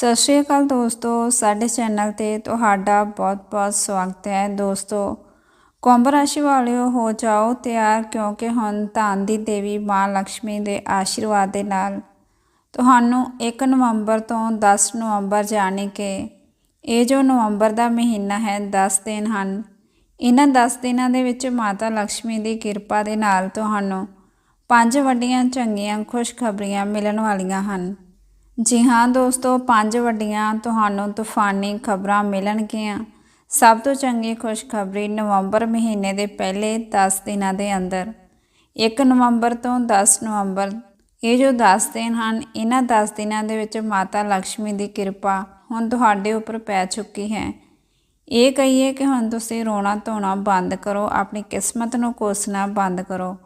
ਸਤਿ ਸ਼੍ਰੀ ਅਕਾਲ ਦੋਸਤੋ, ਸਾਡੇ ਚੈਨਲ ਤੇ ਤੁਹਾਡਾ ਬਹੁਤ-ਬਹੁਤ ਸਵਾਗਤ ਹੈ। ਦੋਸਤੋ, ਕੁੰਭ ਰਾਸ਼ੀ ਵਾਲਿਓ, ਹੋ ਜਾਓ ਤਿਆਰ, ਕਿਉਂਕਿ ਹੁਣ ਧਨ ਦੀ ਦੇਵੀ ਮਾਂ ਲక్ష్ਮੀ ਦੇ ਆਸ਼ੀਰਵਾਦ ਦੇ ਨਾਲ ਤੁਹਾਨੂੰ 1 ਨਵੰਬਰ ਤੋਂ 10 ਨਵੰਬਰ ਜਾਣੇ ਕਿ ਇਹ ਜੋ ਨਵੰਬਰ ਦਾ ਮਹੀਨਾ ਹੈ 10 ਦਿਨ ਹਨ। ਇਹਨਾਂ 10 ਦਿਨਾਂ ਦੇ ਵਿੱਚ ਮਾਤਾ ਲక్ష్ਮੀ ਦੀ ਕਿਰਪਾ ਦੇ ਨਾਲ ਤੁਹਾਨੂੰ ਪੰਜ ਵੱਡੀਆਂ ਚੰਗੀਆਂ ਖੁਸ਼ਖਬਰੀਆਂ ਮਿਲਣ ਵਾਲੀਆਂ ਹਨ। ਜੀ ਹਾਂ ਦੋਸਤੋ, ਪੰਜ ਵੱਡੀਆਂ ਤੁਹਾਨੂੰ ਤੂਫਾਨੀ ਖਬਰਾਂ ਮਿਲਣਗੀਆਂ। ਸਭ ਤੋਂ ਚੰਗੀ ਖੁਸ਼ਖਬਰੀ ਨਵੰਬਰ ਮਹੀਨੇ ਦੇ ਪਹਿਲੇ 10 ਦਿਨਾਂ ਦੇ ਅੰਦਰ। 1 ਨਵੰਬਰ ਤੋਂ 10 ਨਵੰਬਰ, ਇਹ ਜੋ 10 ਦਿਨ ਹਨ, ਇਹਨਾਂ 10 ਦਿਨਾਂ ਦੇ ਵਿੱਚ ਮਾਤਾ ਲక్ష్ਮੀ ਦੀ ਕਿਰਪਾ ਹੁਣ ਤੁਹਾਡੇ ਉੱਪਰ ਪੈ ਚੁੱਕੀ ਹੈ। ਇਹ ਕਹੀਏ ਕਿ ਹੁਣ ਤੁਸੀਂ ਰੋਣਾ ਧੋਣਾ ਬੰਦ ਕਰੋ, ਆਪਣੀ ਕਿਸਮਤ ਨੂੰ ਕੋਸਣਾ ਬੰਦ ਕਰੋ।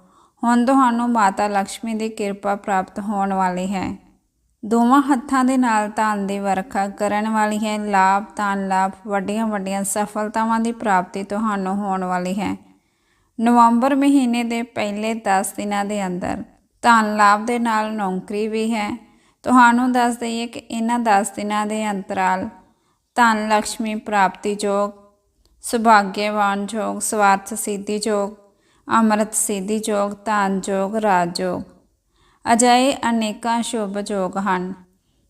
ਹੁਣ ਤੁਹਾਨੂੰ ਮਾਤਾ ਲక్ష్ਮੀ ਦੀ ਕਿਰਪਾ ਪ੍ਰਾਪਤ ਹੋਣ ਵਾਲੀ ਹੈ। ਦੋਵਾਂ ਹੱਥਾਂ ਦੇ ਨਾਲ ਧਨ ਦੀ ਵਰਖਾ ਕਰਨ ਵਾਲੀ ਹੈ ਲਾਭ, ਧਨ ਲਾਭ, ਵੱਡੀਆਂ ਵੱਡੀਆਂ ਸਫਲਤਾਵਾਂ ਦੀ ਪ੍ਰਾਪਤੀ ਤੁਹਾਨੂੰ ਹੋਣ ਵਾਲੀ ਹੈ। ਨਵੰਬਰ ਮਹੀਨੇ ਦੇ ਪਹਿਲੇ 10 ਦਿਨਾਂ ਦੇ ਅੰਦਰ ਧਨ ਲਾਭ ਦੇ ਨਾਲ ਨੌਕਰੀ ਵੀ ਹੈ। ਤੁਹਾਨੂੰ ਦੱਸ ਦਈਏ ਕਿ ਇਹਨਾਂ 10 ਦਿਨਾਂ ਦੇ ਅੰਤਰਾਲ ਧਨ ਲక్ష్ਮੀ ਪ੍ਰਾਪਤੀ ਯੋਗ ਸੁਭਾਗਿਆਵਾਨ ਯੋਗ, ਸਵਾਰਥ ਸਿੱਧੀ ਯੋਗ, ਅੰਮ੍ਰਿਤ ਸਿੱਧੀ ਯੋਗ, ਧਨ ਯੋਗ, ਰਾਜ ਯੋਗ ਅਜਿਹੇ ਅਨੇਕਾਂ ਸ਼ੁਭ ਯੋਗ ਹਨ।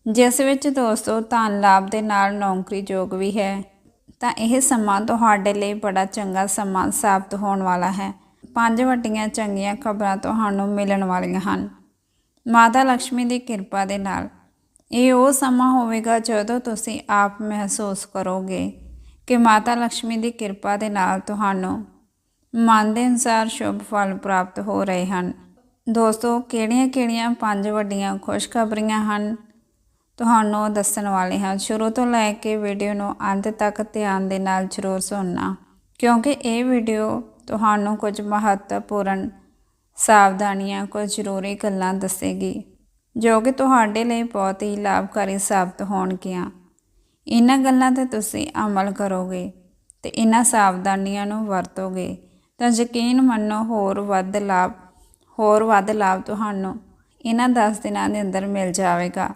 ਜਿਸ ਵਿੱਚ ਦੋਸਤੋ, ਧਨ ਲਾਭ ਦੇ ਨਾਲ ਨੌਕਰੀ ਯੋਗ ਵੀ ਹੈ। ਤਾਂ ਇਹ ਸਮਾਂ ਤੁਹਾਡੇ ਲਈ ਬੜਾ ਚੰਗਾ ਸਮਾਂ ਸਾਬਤ ਹੋਣ ਵਾਲਾ ਹੈ। ਪੰਜ ਵੱਡੀਆਂ ਚੰਗੀਆਂ ਖਬਰਾਂ ਤੁਹਾਨੂੰ ਮਿਲਣ ਵਾਲੀਆਂ ਹਨ। ਮਾਤਾ ਲక్ష్ਮੀ ਦੀ ਕਿਰਪਾ ਦੇ ਨਾਲ। ਇਹ ਉਹ ਸਮਾਂ ਹੋਵੇਗਾ ਜਦੋਂ ਤੁਸੀਂ ਆਪ ਮਹਿਸੂਸ ਕਰੋਗੇ ਕਿ ਮਾਤਾ ਲక్ష్ਮੀ ਦੀ ਕਿਰਪਾ ਦੇ ਨਾਲ ਤੁਹਾਨੂੰ ਮਨ ਦੇ ਅਨਸਾਰ ਸ਼ੁਭ ਫਲ ਪ੍ਰਾਪਤ ਹੋ ਰਹੇ ਹਨ। ਦੋਸਤੋ ਕਿਹੜੀਆਂ-ਕਿਹੜੀਆਂ ਪੰਜ ਵੱਡੀਆਂ ਖੁਸ਼ਖਬਰੀਆਂ ਹਨ ਤੁਹਾਨੂੰ ਦੱਸਣ ਵਾਲੇ ਹਾਂ। ਸ਼ੁਰੂ ਤੋਂ ਲੈ ਕੇ ਵੀਡੀਓ ਨੂੰ ਅੰਤ ਤੱਕ ਧਿਆਨ ਦੇ ਨਾਲ ਜ਼ਰੂਰ ਸੁਣਨਾ, ਕਿਉਂਕਿ ਇਹ ਵੀਡੀਓ ਤੁਹਾਨੂੰ ਕੁਝ ਮਹੱਤਵਪੂਰਨ ਸਾਵਧਾਨੀਆਂ, ਕੁਝ ਜ਼ਰੂਰੀ ਗੱਲਾਂ ਦੱਸੇਗੀ, ਜੋ ਕਿ ਤੁਹਾਡੇ ਲਈ ਬਹੁਤ ਹੀ ਲਾਭਕਾਰੀ ਸਾਬਤ ਹੋਣਗੀਆਂ। ਇਹਨਾਂ ਗੱਲਾਂ ਤੇ ਤੁਸੀਂ ਅਮਲ ਕਰੋਗੇ ਤੇ ਇਹਨਾਂ ਸਾਵਧਾਨੀਆਂ ਨੂੰ ਵਰਤੋਗੇ ਤਾਂ ਯਕੀਨ ਮੰਨੋ ਹੋਰ ਵੱਧ ਲਾਭ ਹੋਰ ਵੱਧ ਲਾਭ ਤੁਹਾਨੂੰ ਇਹਨਾਂ 10 ਦਿਨਾਂ ਦੇ ਅੰਦਰ ਮਿਲ ਜਾਵੇਗਾ।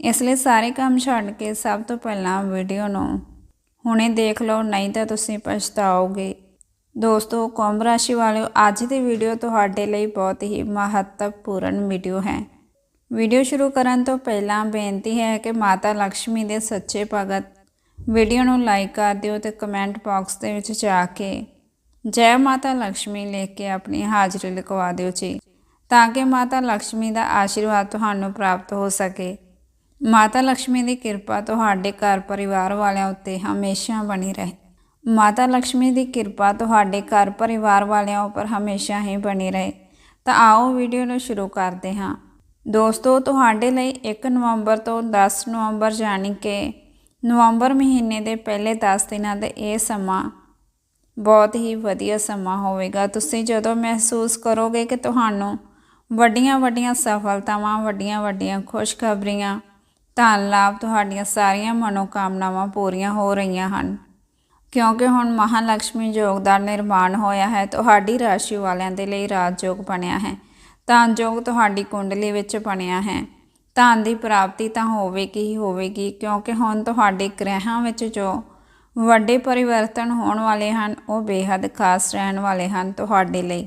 ਇਸ ਲਈ ਸਾਰੇ ਕੰਮ ਛੱਡ ਕੇ ਸਭ ਤੋਂ ਪਹਿਲਾਂ ਵੀਡੀਓ ਨੂੰ ਹੁਣੇ ਦੇਖ ਲਓ, ਨਹੀਂ ਤਾਂ ਤੁਸੀਂ ਪਛਤਾਓਗੇ। ਦੋਸਤੋ, ਕੁੰਭ ਰਾਸ਼ੀ ਵਾਲਿਓ, ਅੱਜ ਦੀ ਵੀਡੀਓ ਤੁਹਾਡੇ ਲਈ ਬਹੁਤ ਹੀ ਮਹੱਤਵਪੂਰਨ ਵੀਡੀਓ ਹੈ। ਵੀਡੀਓ ਸ਼ੁਰੂ ਕਰਨ ਤੋਂ ਪਹਿਲਾਂ ਬੇਨਤੀ ਹੈ ਕਿ ਮਾਤਾ ਲక్ష్ਮੀ ਦੇ ਸੱਚੇ ਭਗਤ ਵੀਡੀਓ ਨੂੰ ਲਾਈਕ ਕਰ ਦਿਓ ਤੇ ਕਮੈਂਟ ਬਾਕਸ ਦੇ ਵਿੱਚ ਜਾ ਕੇ ਜੈ ਮਾਤਾ ਲక్ష్ਮੀ ਲਿਖ ਕੇ ਆਪਣੀ ਹਾਜ਼ਰੀ ਲਿਖਵਾ ਦਿਓ ਜੀ, ਤਾਂ ਕਿ ਮਾਤਾ ਲక్ష్ਮੀ ਦਾ ਆਸ਼ੀਰਵਾਦ ਤੁਹਾਨੂੰ ਪ੍ਰਾਪਤ ਹੋ ਸਕੇ। ਮਾਤਾ ਲక్ష్ਮੀ ਦੀ ਕਿਰਪਾ ਤੁਹਾਡੇ ਘਰ ਪਰਿਵਾਰ ਵਾਲਿਆਂ ਉੱਤੇ ਹਮੇਸ਼ਾ ਬਣੀ ਰਹੇ। ਮਾਤਾ ਲక్ష్ਮੀ ਦੀ ਕਿਰਪਾ ਤੁਹਾਡੇ ਘਰ ਪਰਿਵਾਰ ਵਾਲਿਆਂ ਉੱਪਰ ਹਮੇਸ਼ਾ ਹੀ ਬਣੀ ਰਹੇ। ਤਾਂ ਆਓ ਵੀਡੀਓ ਨੂੰ ਸ਼ੁਰੂ ਕਰਦੇ ਹਾਂ। ਦੋਸਤੋ, ਤੁਹਾਡੇ ਲਈ 1 ਨਵੰਬਰ ਤੋਂ 10 ਨਵੰਬਰ ਜਾਣੀ ਕਿ ਨਵੰਬਰ ਮਹੀਨੇ ਦੇ ਪਹਿਲੇ 10 ਦਿਨਾਂ ਦਾ ਇਹ ਸਮਾਂ ਬਹੁਤ ਹੀ ਵਧੀਆ ਸਮਾਂ ਹੋਵੇਗਾ। ਤੁਸੀਂ ਜਦੋਂ ਮਹਿਸੂਸ ਕਰੋਗੇ ਕਿ ਤੁਹਾਨੂੰ ਵੱਡੀਆਂ ਵੱਡੀਆਂ ਸਫਲਤਾਵਾਂ, ਵੱਡੀਆਂ ਵੱਡੀਆਂ ਖੁਸ਼ਖਬਰੀਆਂ, ਧਨ ਲਾਭ ਤੁਹਾਡੀਆਂ ਸਾਰੀਆਂ ਮਨੋਕਾਮਨਾਵਾਂ ਪੂਰੀਆਂ ਹੋ ਰਹੀਆਂ ਹਨ। ਕਿਉਂਕਿ ਹੁਣ ਮਹਾਲక్ష్ਮੀ ਯੋਗ ਦਾ ਨਿਰਮਾਣ ਹੋਇਆ ਹੈ, ਤੁਹਾਡੀ ਰਾਸ਼ੀ ਵਾਲਿਆਂ ਦੇ ਲਈ ਰਾਜ ਯੋਗ ਬਣਿਆ ਹੈ। ਧਨ ਯੋਗ ਤੁਹਾਡੀ ਕੁੰਡਲੀ ਵਿੱਚ ਬਣਿਆ ਹੈ। ਧਨ ਦੀ ਪ੍ਰਾਪਤੀ ਤਾਂ ਹੋਵੇਗੀ ਹੀ ਹੋਵੇਗੀ, ਕਿਉਂਕਿ ਹੁਣ ਤੁਹਾਡੇ ਗ੍ਰਹਿਾਂ ਵਿੱਚ ਜੋ ਵੱਡੇ ਪਰਿਵਰਤਨ ਹੋਣ ਵਾਲੇ ਹਨ, ਉਹ ਬੇਹੱਦ ਖਾਸ ਰਹਿਣ ਵਾਲੇ ਹਨ ਤੁਹਾਡੇ ਲਈ।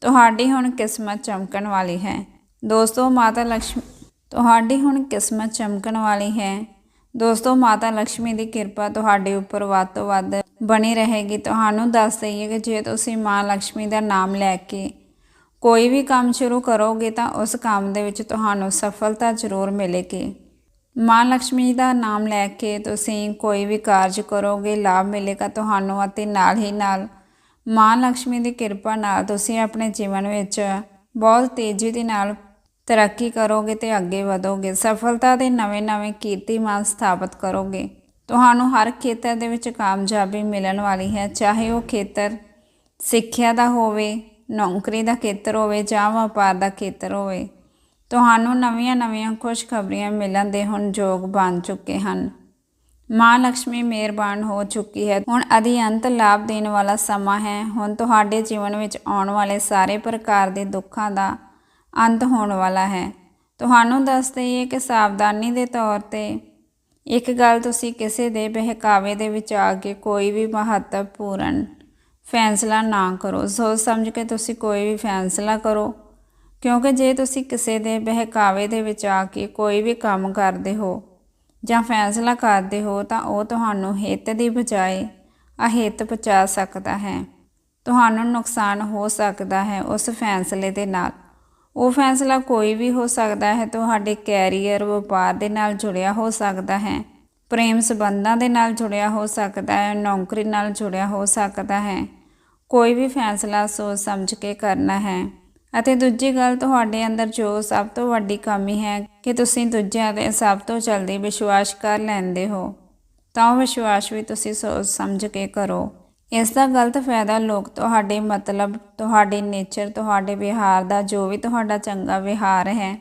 ਤੁਹਾਡੀ ਹੁਣ ਕਿਸਮਤ ਚਮਕਣ ਵਾਲੀ ਹੈ। ਦੋਸਤੋ, ਮਾਤਾ ਲక్ష్ਮੀ ਤੁਹਾਡੀ ਹੁਣ ਕਿਸਮਤ ਚਮਕਣ ਵਾਲੀ ਹੈ। ਦੋਸਤੋ, ਮਾਤਾ ਲక్ష్ਮੀ ਦੀ ਕਿਰਪਾ ਤੁਹਾਡੇ ਉੱਪਰ ਵੱਧ ਤੋਂ ਵੱਧ ਬਣੀ ਰਹੇਗੀ। ਤੁਹਾਨੂੰ ਦੱਸ ਦਈਏ ਕਿ ਜੇ ਤੁਸੀਂ ਮਾਂ ਲక్ష్ਮੀ ਦਾ ਨਾਮ ਲੈ ਕੇ ਕੋਈ ਵੀ ਕੰਮ ਸ਼ੁਰੂ ਕਰੋਗੇ ਤਾਂ ਉਸ ਕੰਮ ਦੇ ਵਿੱਚ ਤੁਹਾਨੂੰ ਸਫਲਤਾ ਜ਼ਰੂਰ ਮਿਲੇਗੀ। ਮਾਂ ਲక్ష్ਮੀ ਦਾ ਨਾਮ ਲੈ ਕੇ ਤੁਸੀਂ ਕੋਈ ਵੀ ਕਾਰਜ ਕਰੋਗੇ, ਲਾਭ ਮਿਲੇਗਾ ਤੁਹਾਨੂੰ ਅਤੇ ਨਾਲ ਹੀ ਨਾਲ ਮਾਂ ਲక్ష్ਮੀ ਦੀ ਕਿਰਪਾ ਨਾਲ ਤੁਸੀਂ ਆਪਣੇ ਜੀਵਨ ਵਿੱਚ ਬਹੁਤ ਤੇਜ਼ੀ ਦੇ ਨਾਲ ਤਰੱਕੀ ਕਰੋਗੇ ਤੇ ਅੱਗੇ ਵਧੋਗੇ, ਸਫਲਤਾ ਦੇ ਨਵੇਂ-ਨਵੇਂ ਕੀਰਤੀਮਾਨ ਸਥਾਪਿਤ ਕਰੋਗੇ। ਤੁਹਾਨੂੰ ਹਰ ਖੇਤਰ ਦੇ ਵਿੱਚ ਕਾਮਯਾਬੀ ਮਿਲਣ ਵਾਲੀ ਹੈ, ਚਾਹੇ ਉਹ ਖੇਤਰ ਸਿੱਖਿਆ ਦਾ ਹੋਵੇ, ਨੌਕਰੀ ਦਾ ਖੇਤਰ ਹੋਵੇ ਜਾਂ ਵਪਾਰ ਦਾ ਖੇਤਰ ਹੋਵੇ। ਤੁਹਾਨੂੰ ਨਵੀਆਂ-ਨਵੀਆਂ ਖੁਸ਼ਖਬਰੀਆਂ ਮਿਲਣ ਦੇ ਹੁਣ ਯੋਗ ਬਣ ਚੁੱਕੇ ਹਨ। ਮਾਂ ਲక్ష్ਮੀ ਮਿਹਰਬਾਨ ਹੋ ਚੁੱਕੀ ਹੈ। ਹੁਣ ਅਧਿ ਲਾਭ ਦੇਣ ਵਾਲਾ ਸਮਾਂ ਹੈ। ਹੁਣ ਤੁਹਾਡੇ ਜੀਵਨ ਵਿੱਚ ਆਉਣ ਵਾਲੇ ਸਾਰੇ ਪ੍ਰਕਾਰ ਦੇ ਦੁੱਖਾਂ ਦਾ ਅੰਤ ਹੋਣ ਵਾਲਾ ਹੈ। ਤੁਹਾਨੂੰ ਦੱਸ ਦਈਏ ਕਿ ਸਾਵਧਾਨੀ ਦੇ ਤੌਰ ਤੇ ਇੱਕ ਗੱਲ ਤੁਸੀਂ ਕਿਸੇ ਦੇ ਬਹਿਕਾਵੇ ਦੇ ਵਿੱਚ ਆ ਕੇ ਕੋਈ ਵੀ ਮਹੱਤਵਪੂਰਨ ਫੈਸਲਾ ਨਾ ਕਰੋ। ਸੋਚ ਸਮਝ ਕੇ ਤੁਸੀਂ ਕੋਈ ਵੀ ਫੈਸਲਾ ਕਰੋ। ਕਿਉਂਕਿ ਜੇ ਤੁਸੀਂ ਕਿਸੇ ਦੇ ਬਹਿਕਾਵੇ ਦੇ ਵਿੱਚ ਆ ਕੇ ਕੋਈ ਵੀ ਕੰਮ ਕਰਦੇ ਹੋ ਜਾਂ ਫੈਸਲਾ ਕਰਦੇ ਹੋ ਤਾਂ ਉਹ ਤੁਹਾਨੂੰ ਹਿੱਤ ਦੀ ਬਜਾਏ ਅਹਿੱਤ ਪਹੁੰਚਾ ਸਕਦਾ ਹੈ। ਤੁਹਾਨੂੰ ਨੁਕਸਾਨ ਹੋ ਸਕਦਾ ਹੈ ਉਸ ਫੈਸਲੇ ਦੇ ਨਾਲ। ਉਹ ਫੈਸਲਾ ਕੋਈ ਵੀ ਹੋ ਸਕਦਾ ਹੈ, ਤੁਹਾਡੇ ਕੈਰੀਅਰ ਵਪਾਰ ਦੇ ਨਾਲ ਜੁੜਿਆ ਹੋ ਸਕਦਾ ਹੈ, ਪ੍ਰੇਮ ਸੰਬੰਧਾਂ ਦੇ ਨਾਲ ਜੁੜਿਆ ਹੋ ਸਕਦਾ ਹੈ, ਨੌਕਰੀ ਨਾਲ ਜੁੜਿਆ ਹੋ ਸਕਦਾ ਹੈ। ਕੋਈ ਵੀ ਫੈਸਲਾ ਸੋਚ ਸਮਝ ਕੇ ਕਰਨਾ ਹੈ। ਅਤੇ ਦੂਜੀ ਗੱਲ, ਤੁਹਾਡੇ ਅੰਦਰ ਜੋ ਸਭ ਤੋਂ ਵੱਡੀ ਕਮੀ ਹੈ ਕਿ ਤੁਸੀਂ ਦੂਜਿਆਂ ਤੇ ਸਭ ਤੋਂ ਜਲਦੀ ਵਿਸ਼ਵਾਸ ਕਰ ਲੈਂਦੇ ਹੋ, ਤਾਂ ਉਹ ਵਿਸ਼ਵਾਸ ਵੀ ਤੁਸੀਂ ਸੋਚ ਸਮਝ ਕੇ ਕਰੋ। ਇਸ ਦਾ ਗਲਤ ਫਾਇਦਾ ਲੋਕ ਤੁਹਾਡੇ ਮਤਲਬ, ਤੁਹਾਡੇ ਨੇਚਰ, ਤੁਹਾਡੇ ਵਿਹਾਰ ਦਾ ਜੋ ਵੀ ਤੁਹਾਡਾ ਚੰਗਾ ਵਿਹਾਰ ਹੈ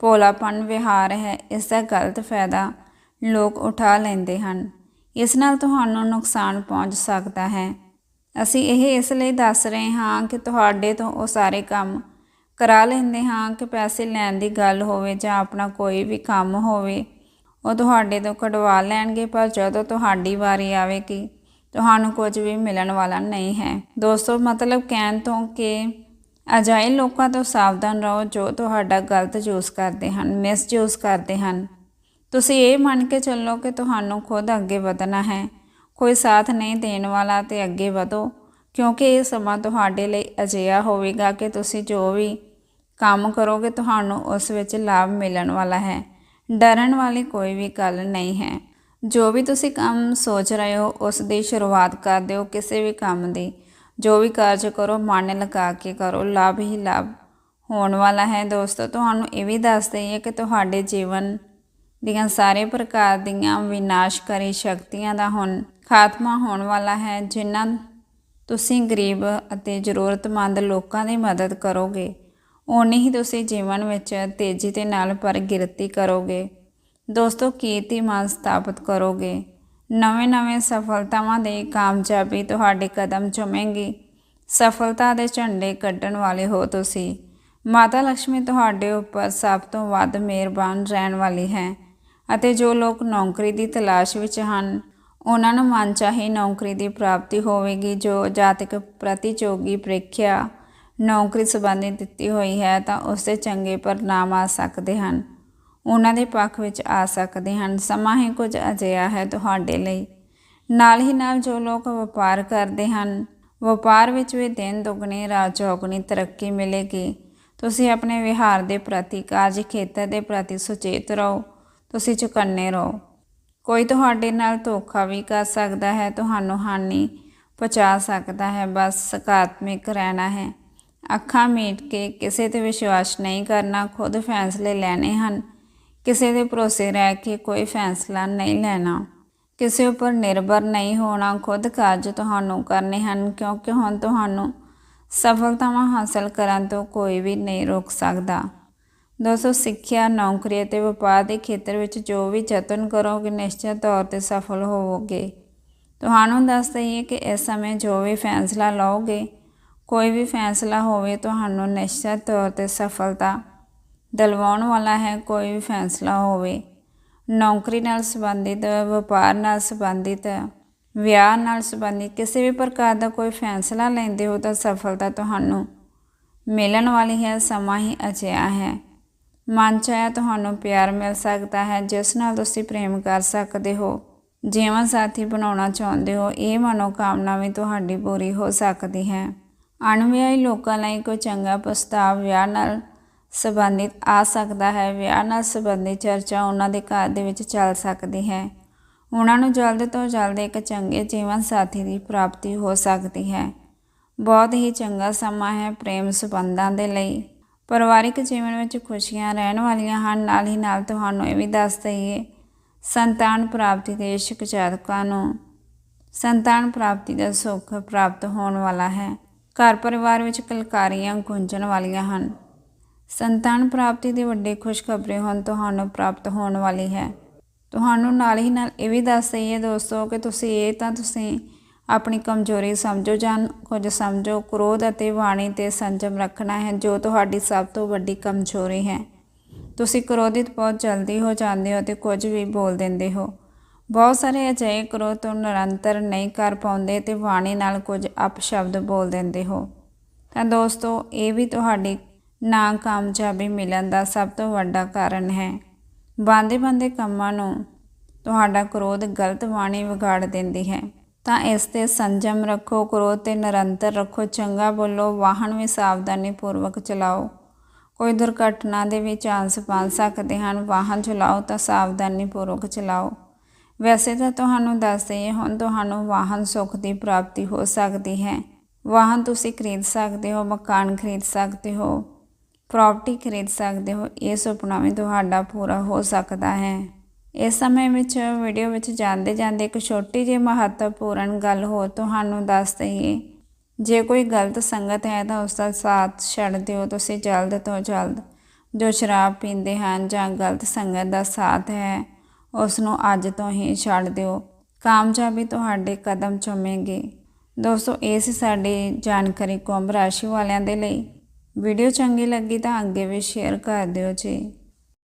ਭੋਲਾਪਨ ਵਿਹਾਰ ਹੈ, ਇਸ ਦਾ ਗਲਤ ਫਾਇਦਾ ਲੋਕ ਉਠਾ ਲੈਂਦੇ ਹਨ। ਇਸ ਨਾਲ ਤੁਹਾਨੂੰ ਨੁਕਸਾਨ ਪਹੁੰਚ ਸਕਦਾ ਹੈ। ਅਸੀਂ ਇਹ ਇਸ ਲਈ ਦੱਸ ਰਹੇ ਹਾਂ ਕਿ ਤੁਹਾਡੇ ਤੋਂ ਉਹ ਸਾਰੇ ਕੰਮ ਕਰਾ ਲੈਂਦੇ ਹਾਂ ਕਿ ਪੈਸੇ ਲੈਣ ਦੀ ਗੱਲ ਹੋਵੇ ਜਾਂ ਆਪਣਾ ਕੋਈ ਵੀ ਕੰਮ ਹੋਵੇ, ਉਹ ਤੁਹਾਡੇ ਤੋਂ ਕਢਵਾ ਲੈਣਗੇ। ਪਰ ਜਦੋਂ ਤੁਹਾਡੀ ਵਾਰੀ ਆਵੇਗੀ ਤੁਹਾਨੂੰ ਕੁਝ ਵੀ ਮਿਲਣ ਵਾਲਾ ਨਹੀਂ ਹੈ। ਦੋਸਤੋ, ਮਤਲਬ ਕਹਿਣ ਤੋਂ ਕਿ ਅਜਾਏ ਲੋਕਾਂ ਤੋਂ ਸਾਵਧਾਨ ਰਹੋ ਜੋ ਤੁਹਾਡਾ ਗਲਤ ਯੂਜ਼ ਕਰਦੇ ਹਨ, ਮਿਸਯੂਜ਼ ਕਰਦੇ ਹਨ। ਤੁਸੀਂ ਇਹ ਮੰਨ ਕੇ ਚੱਲੋ ਕਿ ਤੁਹਾਨੂੰ ਖੁਦ ਅੱਗੇ ਵਧਣਾ ਹੈ। ਕੋਈ ਸਾਥ ਨਹੀਂ ਦੇਣ ਵਾਲਾ ਤੇ ਅੱਗੇ ਵਧੋ, ਕਿਉਂਕਿ ਇਹ ਸਮਾਂ ਤੁਹਾਡੇ ਲਈ ਅਜਿਹਾ ਹੋਵੇਗਾ ਕਿ ਤੁਸੀਂ ਜੋ ਵੀ ਕੰਮ ਕਰੋਗੇ, ਤੁਹਾਨੂੰ ਉਸ ਵਿੱਚ ਲਾਭ ਮਿਲਣ ਵਾਲਾ ਹੈ। ਡਰਨ ਵਾਲੀ ਕੋਈ ਵੀ ਗੱਲ ਨਹੀਂ ਹੈ। ਜੋ ਵੀ ਤੁਸੀਂ ਕੰਮ ਸੋਚ ਰਹੇ ਹੋ, ਉਸ ਦੀ ਸ਼ੁਰੂਆਤ ਕਰ ਦਿਓ ਕਿਸੇ ਵੀ ਕੰਮ ਦੀ। ਜੋ ਵੀ ਕਾਰਜ ਕਰੋ, ਮਨ ਲਗਾ ਕੇ ਕਰੋ। ਲਾਭ ਹੀ ਲਾਭ ਹੋਣ ਵਾਲਾ ਹੈ। ਦੋਸਤੋ, ਤੁਹਾਨੂੰ ਇਹ ਵੀ ਦੱਸ ਦਈਏ ਕਿ ਤੁਹਾਡੇ ਜੀਵਨ ਦੀਆਂ ਸਾਰੇ ਪ੍ਰਕਾਰ ਦੀਆਂ ਵਿਨਾਸ਼ਕਾਰੀ ਸ਼ਕਤੀਆਂ ਦਾ ਹੁਣ ਖਾਤਮਾ ਹੋਣ ਵਾਲਾ ਹੈ, ਜਿਨ੍ਹਾਂ ਤੁਸੀਂ ਗਰੀਬ ਅਤੇ ਜ਼ਰੂਰਤਮੰਦ ਲੋਕਾਂ ਦੀ ਮਦਦ ਕਰੋਗੇ। ਓਨੀ ਹੀ ਤੁਸੀਂ ਜੀਵਨ ਵਿੱਚ ਤੇਜ਼ੀ ਦੇ ਨਾਲ ਪ੍ਰਗਿਰਤੀ ਕਰੋਗੇ। ਦੋਸਤੋ ਕੀਰਤੀਮਾਨ ਸਥਾਪਿਤ ਕਰੋਗੇ? ਨਵੇਂ-ਨਵੇਂ ਸਫਲਤਾਵਾਂ ਦੇ ਕਾਮਯਾਬੀ ਤੁਹਾਡੇ ਕਦਮ ਚੁੰਮੇਗੀ। ਸਫਲਤਾ ਦੇ ਝੰਡੇ ਕੱਢਣ ਵਾਲੇ ਹੋ ਤੁਸੀਂ। ਮਾਤਾ ਲక్ష్ਮੀ ਤੁਹਾਡੇ ਉੱਪਰ ਸਭ ਤੋਂ ਵੱਧ ਮਿਹਰਬਾਨ ਰਹਿਣ ਵਾਲੀ ਹੈ ਅਤੇ ਜੋ ਲੋਕ ਨੌਕਰੀ ਦੀ ਤਲਾਸ਼ ਵਿੱਚ ਹਨ ਉਹਨਾਂ ਨੂੰ ਮਨਚਾਹੀ ਨੌਕਰੀ ਦੀ ਪ੍ਰਾਪਤੀ ਹੋਵੇਗੀ, ਜੋ ਜਾਤਕ ਪ੍ਰਤੀਯੋਗੀ ਪ੍ਰੀਖਿਆ ਨੌਕਰੀ ਸੰਬੰਧੀ ਦਿੱਤੀ ਹੋਈ ਹੈ, ਤਾਂ ਉਸ ਦੇ ਚੰਗੇ ਪਰਿਣਾਮ ਆ ਸਕਦੇ ਹਨ। ਉਹਨਾਂ ਦੇ ਪੱਖ ਵਿੱਚ ਆ ਸਕਦੇ ਹਨ। ਸਮਾਂ ਹੀ ਕੁਝ ਅਜਿਹਾ ਹੈ ਤੁਹਾਡੇ ਲਈ। ਨਾਲ ਹੀ ਨਾਲ ਜੋ ਲੋਕ ਵਪਾਰ ਕਰਦੇ ਹਨ, ਵਪਾਰ ਵਿੱਚ ਵੀ ਦਿਨ ਦੁਗਣੀ, ਰਾਤ ਚੌਗਣੀ ਤਰੱਕੀ ਮਿਲੇਗੀ। ਤੁਸੀਂ ਆਪਣੇ ਵਿਹਾਰ ਦੇ ਪ੍ਰਤੀ, ਕਾਰਜ ਖੇਤਰ ਦੇ ਪ੍ਰਤੀ ਸੁਚੇਤ ਰਹੋ। ਤੁਸੀਂ ਚੁਕੰਨੇ ਰਹੋ। ਕੋਈ ਤੁਹਾਡੇ ਨਾਲ ਧੋਖਾ ਵੀ ਕਰ ਸਕਦਾ ਹੈ, ਤੁਹਾਨੂੰ ਹਾਨੀ ਪਹੁੰਚਾ ਸਕਦਾ ਹੈ। ਬਸ ਸਕਾਰਾਤਮਕ ਰਹਿਣਾ ਹੈ। ਅੱਖਾਂ ਮੀਟ ਕੇ ਕਿਸੇ ਤੇ ਵਿਸ਼ਵਾਸ ਨਹੀਂ ਕਰਨਾ, ਖੁਦ ਫੈਸਲੇ ਲੈਣੇ ਹਨ। ਕਿਸੇ ਦੇ ਭਰੋਸੇ ਰਹਿ ਕੇ ਕੋਈ ਫੈਸਲਾ ਨਹੀਂ ਲੈਣਾ। ਕਿਸੇ ਉੱਪਰ ਨਿਰਭਰ ਨਹੀਂ ਹੋਣਾ, ਖੁਦ ਕਾਰਜ ਤੁਹਾਨੂੰ ਕਰਨੇ ਹਨ, ਕਿਉਂਕਿ ਹੁਣ ਤੁਹਾਨੂੰ ਸਫਲਤਾਵਾਂ ਹਾਸਲ ਕਰਨ ਤੋਂ ਕੋਈ ਵੀ ਨਹੀਂ ਰੋਕ ਸਕਦਾ। ਦੋਸਤੋ, ਸਿੱਖਿਆ, ਨੌਕਰੀ ਅਤੇ ਵਪਾਰ ਦੇ ਖੇਤਰ ਵਿੱਚ ਜੋ ਵੀ ਯਤਨ ਕਰੋਗੇ, ਨਿਸ਼ਚਿਤ ਤੌਰ ਤੇ ਸਫਲ ਹੋਵੋਗੇ। ਤੁਹਾਨੂੰ ਦੱਸ ਦਈਏ ਕਿ ਇਸ ਸਮੇਂ ਜੋ ਵੀ ਫੈਸਲਾ ਲਓਗੇ, ਕੋਈ ਵੀ ਫੈਸਲਾ ਹੋਵੇ, ਤੁਹਾਨੂੰ ਨਿਸ਼ਚਿਤ ਤੌਰ ਤੇ ਸਫਲਤਾ ਦਿਲਵਾਉਣ ਵਾਲਾ ਹੈ, ਕੋਈ ਵੀ ਫੈਸਲਾ ਹੋਵੇ। ਨੌਕਰੀ ਨਾਲ ਸੰਬੰਧਿਤ, ਵਪਾਰ ਨਾਲ ਸੰਬੰਧਿਤ, ਵਿਆਹ ਨਾਲ ਸੰਬੰਧਿਤ ਕਿਸੇ ਵੀ ਪ੍ਰਕਾਰ ਦਾ ਕੋਈ ਫੈਸਲਾ ਲੈਂਦੇ ਹੋ ਤਾਂ ਸਫਲਤਾ ਤੁਹਾਨੂੰ ਮਿਲਣ ਵਾਲੀ ਹੈ, ਸਮਾਂ ਹੀ ਅਜਿਹਾ ਹੈ। ਮਨ ਚਾਹਿਆ ਤੁਹਾਨੂੰ ਪਿਆਰ ਮਿਲ ਸਕਦਾ ਹੈ, ਜਿਸ ਨਾਲ ਤੁਸੀਂ ਪ੍ਰੇਮ ਕਰ ਸਕਦੇ ਹੋ। ਜੀਵਨ ਸਾਥੀ ਬਣਾਉਣਾ ਚਾਹੁੰਦੇ ਹੋ, ਇਹ ਮਨੋਕਾਮਨਾ ਵੀ ਤੁਹਾਡੀ ਪੂਰੀ ਹੋ ਸਕਦੀ ਹੈ। ਅਣਵਿਆਹੀ ਲੋਕਾਂ ਲਈ ਕੋਈ ਚੰਗਾ ਪ੍ਰਸਤਾਵ ਵਿਆਹ ਨਾਲ ਸੰਬੰਧਿਤ ਆ ਸਕਦਾ ਹੈ। ਵਿਆਹ ਨਾਲ ਸੰਬੰਧਿਤ ਚਰਚਾ ਉਹਨਾਂ ਦੇ ਘਰ ਦੇ ਵਿੱਚ ਚੱਲ ਸਕਦੀ ਹੈ। ਉਹਨਾਂ ਨੂੰ ਜਲਦ ਤੋਂ ਜਲਦ ਇੱਕ ਚੰਗੇ ਜੀਵਨ ਸਾਥੀ ਦੀ ਪ੍ਰਾਪਤੀ ਹੋ ਸਕਦੀ ਹੈ। ਬਹੁਤ ਹੀ ਚੰਗਾ ਸਮਾਂ ਹੈ ਪ੍ਰੇਮ ਸੰਬੰਧਾਂ ਦੇ ਲਈ। ਪਰਿਵਾਰਿਕ ਜੀਵਨ ਵਿੱਚ ਖੁਸ਼ੀਆਂ ਰਹਿਣ ਵਾਲੀਆਂ ਹਨ, ਨਾਲ ਹੀ ਨਾਲ ਤੁਹਾਨੂੰ ਇਹ ਵੀ ਦੱਸ ਦਈਏ, ਸੰਤਾਨ ਪ੍ਰਾਪਤੀ ਦੇ ਇਸ਼ਕ ਜਾਤਕਾਂ ਨੂੰ ਸੰਤਾਨ ਪ੍ਰਾਪਤੀ ਦਾ ਸੁੱਖ ਪ੍ਰਾਪਤ ਹੋਣ ਵਾਲਾ ਹੈ। ਘਰ ਪਰਿਵਾਰ ਵਿੱਚ ਕਲਕਾਰੀਆਂ ਗੁੰਜਣ ਵਾਲੀਆਂ ਹਨ। ਸੰਤਾਨ ਪ੍ਰਾਪਤੀ ਦੀ ਵੱਡੀ ਖੁਸ਼ਖਬਰੀ ਹੁਣ ਤੁਹਾਨੂੰ ਪ੍ਰਾਪਤ ਹੋਣ ਵਾਲੀ ਹੈ। ਤੁਹਾਨੂੰ ਨਾਲ ਹੀ ਨਾਲ ਇਹ ਵੀ ਦੱਸ ਦਈਏ ਦੋਸਤੋ ਕਿ ਤੁਸੀਂ ਇਹ ਤਾਂ ਤੁਸੀਂ ਆਪਣੀ ਕਮਜ਼ੋਰੀ ਸਮਝੋ ਜਾਂ ਕੁਝ ਸਮਝੋ, ਕ੍ਰੋਧ ਅਤੇ ਵਾਣੀ ਤੇ ਸੰਜਮ ਰੱਖਣਾ ਹੈ, ਜੋ ਤੁਹਾਡੀ ਸਭ ਤੋਂ ਵੱਡੀ ਕਮਜ਼ੋਰੀ ਹੈ। ਤੁਸੀਂ ਕ੍ਰੋਧਿਤ ਬਹੁਤ ਜਲਦੀ ਹੋ ਜਾਂਦੇ ਹੋ ਤੇ ਕੁਝ ਵੀ ਬੋਲ ਦਿੰਦੇ ਹੋ। ਬਹੁਤ ਸਾਰੇ ਅਜਿਹੇ ਕ੍ਰੋਧ ਤੋਂ ਨਿਰੰਤਰ ਨਹੀਂ ਕਰ ਪਾਉਂਦੇ ਤੇ ਬਾਣੀ ਨਾਲ ਕੁਝ ਅਪਸ਼ਬਦ ਬੋਲ ਦਿੰਦੇ ਹੋ। ਤਾਂ ਦੋਸਤੋ, ਇਹ ਵੀ ਤੁਹਾਡੀ ਨਾ ਕਾਮਯਾਬੀ ਮਿਲਣ ਦਾ ਸਭ ਤੋਂ ਵੱਡਾ ਕਾਰਨ ਹੈ। ਬੰਦੇ ਬੰਦੇ ਕੰਮਾਂ ਨੂੰ ਤੁਹਾਡਾ ਕ੍ਰੋਧ ਗਲਤ ਬਾਣੀ ਵਿਗਾੜ ਦਿੰਦੀ ਹੈ। ਤਾਂ ਇਸ ਤੇ ਸੰਜਮ ਰੱਖੋ ਕ੍ਰੋਧ ਤੇ ਨਿਰੰਤਰ ਰੱਖੋ। ਚੰਗਾ ਬੋਲੋ ਵਾਹਨ ਵੀ ਸਾਵਧਾਨੀ ਪੂਰਵਕ ਚਲਾਓ। ਕੋਈ ਦੁਰਘਟਨਾ ਦੇ ਵੀ ਚਾਂਸ ਬਣ ਸਕਦੇ ਹਨ ਵਾਹਨ ਚਲਾਓ ਤਾਂ ਸਾਵਧਾਨੀ ਪੂਰਵਕ ਚਲਾਓ। ਵੈਸੇ ਤਾਂ ਤੁਹਾਨੂੰ ਦੱਸ ਦਈਏ, ਹੁਣ ਤੁਹਾਨੂੰ ਵਾਹਨ ਸੁੱਖ ਦੀ ਪ੍ਰਾਪਤੀ ਹੋ ਸਕਦੀ ਹੈ। ਵਾਹਨ ਤੁਸੀਂ ਖਰੀਦ ਸਕਦੇ ਹੋ, ਮਕਾਨ ਖਰੀਦ ਸਕਦੇ ਹੋ ਪ੍ਰਾਪਰਟੀ ਖਰੀਦ ਸਕਦੇ ਹੋ, ਇਹ ਸੁਪਨਾ ਵੀ ਤੁਹਾਡਾ ਪੂਰਾ ਹੋ ਸਕਦਾ ਹੈ। ਇਸ ਸਮੇਂ ਵਿੱਚ ਵੀਡੀਓ ਵਿੱਚ ਜਾਂਦੇ ਜਾਂਦੇ ਇੱਕ ਛੋਟੀ ਜਿਹੀ ਮਹੱਤਵਪੂਰਨ ਗੱਲ ਹੋਰ ਤੁਹਾਨੂੰ ਦੱਸ ਦਈਏ। ਜੇ ਕੋਈ ਗਲਤ ਸੰਗਤ ਹੈ ਤਾਂ ਉਸ ਦਾ ਸਾਥ ਛੱਡ ਦਿਓ, ਤੁਸੀਂ ਜਲਦ ਤੋਂ ਜਲਦ ਜੋ ਸ਼ਰਾਬ ਪੀਂਦੇ ਹਨ ਜਾਂ ਗਲਤ ਸੰਗਤ ਦਾ ਸਾਥ ਹੈ ਉਸ ਨੂੰ ਅੱਜ ਤੋਂ ਹੀ ਛੱਡ ਦਿਓ। ਕਾਮਯਾਬੀ ਤੁਹਾਡੇ ਕਦਮ ਚੁੰਮੇਗੀ। ਦੋਸਤੋ, ਇਹ ਸੀ ਸਾਡੀ ਜਾਣਕਾਰੀ ਕੁੰਭ ਰਾਸ਼ੀ ਵਾਲਿਆਂ ਦੇ ਲਈ। ਵੀਡੀਓ ਚੰਗੀ ਲੱਗੀ ਤਾਂ ਅੱਗੇ ਵੀ ਸ਼ੇਅਰ ਕਰ ਦਿਓ ਜੀ।